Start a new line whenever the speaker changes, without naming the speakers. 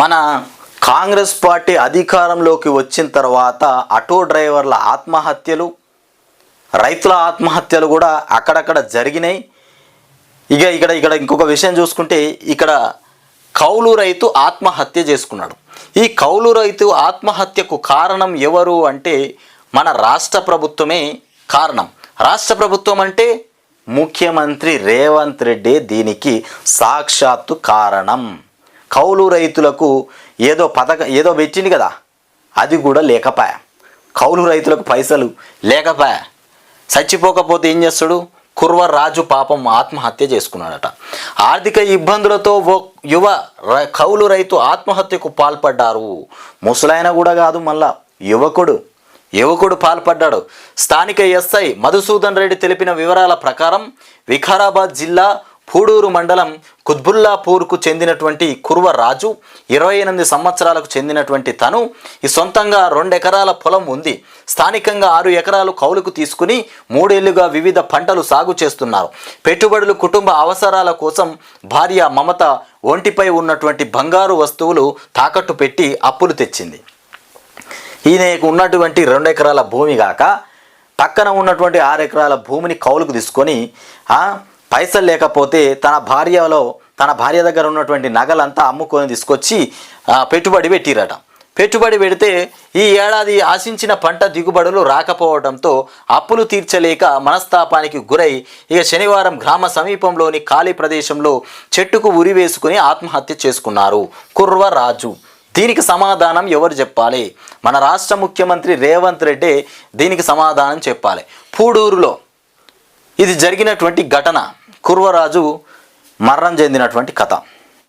మన కాంగ్రెస్ పార్టీ అధికారంలోకి వచ్చిన తర్వాత ఆటో డ్రైవర్ల ఆత్మహత్యలు రైతుల ఆత్మహత్యలు కూడా అక్కడక్కడ జరిగినాయి. ఇక ఇక్కడ ఇక్కడ ఇంకొక విషయం చూసుకుంటే ఇక్కడ కౌలు రైతు ఆత్మహత్య చేసుకున్నాడు. ఈ కౌలు రైతు ఆత్మహత్యకు కారణం ఎవరు అంటే మన రాష్ట్ర ప్రభుత్వమే కారణం. రాష్ట్ర ప్రభుత్వం అంటే ముఖ్యమంత్రి రేవంత్ రెడ్డి దీనికి సాక్షాత్తు కారణం. కౌలు రైతులకు ఏదో పథకం ఏదో పెట్టింది కదా అది కూడా లేకపాయ? కౌలు రైతులకు పైసలు లేకపాయ? చచ్చిపోకపోతే ఏం చేస్తాడు? కుర్వ రాజు పాపం ఆత్మహత్య చేసుకున్నాడట. ఆర్థిక ఇబ్బందులతో ఓ యువ కౌలు రైతు ఆత్మహత్యకు పాల్పడ్డారు. ముసలాయన కూడా కాదు మళ్ళా యువకుడు యువకుడు పాల్పడ్డాడు. స్థానిక ఎస్ఐ మధుసూదన్ రెడ్డి తెలిపిన వివరాల ప్రకారం వికారాబాద్ జిల్లా పూడూరు మండలం కుత్బుల్లాపూర్కు చెందినటువంటి కుర్వరాజు ఇరవై ఎనిమిది సంవత్సరాలకు చెందినటువంటి తను ఈ సొంతంగా రెండు ఎకరాల పొలం ఉంది. స్థానికంగా ఆరు ఎకరాలు కౌలుకు తీసుకుని మూడేళ్ళుగా వివిధ పంటలు సాగు చేస్తున్నారు. పెట్టుబడులు కుటుంబ అవసరాల కోసం భార్య మమత ఒంటిపై ఉన్నటువంటి బంగారు వస్తువులు తాకట్టు పెట్టి అప్పులు తెచ్చింది. ఈయనకు ఉన్నటువంటి రెండు ఎకరాల భూమి కాక పక్కన ఉన్నటువంటి ఆరు ఎకరాల భూమిని కౌలుకు తీసుకొని పైసలు లేకపోతే తన భార్యలో తన భార్య దగ్గర ఉన్నటువంటి నగలంతా అమ్ముకొని తీసుకొచ్చి పెట్టుబడి పెట్టిరట. పెట్టుబడి పెడితే ఈ ఏడాది ఆశించిన పంట దిగుబడులు రాకపోవడంతో అప్పులు తీర్చలేక మనస్తాపానికి గురై ఇక శనివారం గ్రామ సమీపంలోని ఖాళీ ప్రదేశంలో చెట్టుకు ఉరి వేసుకుని ఆత్మహత్య చేసుకున్నారు. కుర్వరాజు దీనికి సమాధానం ఎవరు చెప్పాలి? మన రాష్ట్ర ముఖ్యమంత్రి రేవంత్ రెడ్డి దీనికి సమాధానం చెప్పాలి. పూడూరులో ఇది జరిగినటువంటి ఘటన. కుర్వరాజు మరణం చెందినటువంటి కథ.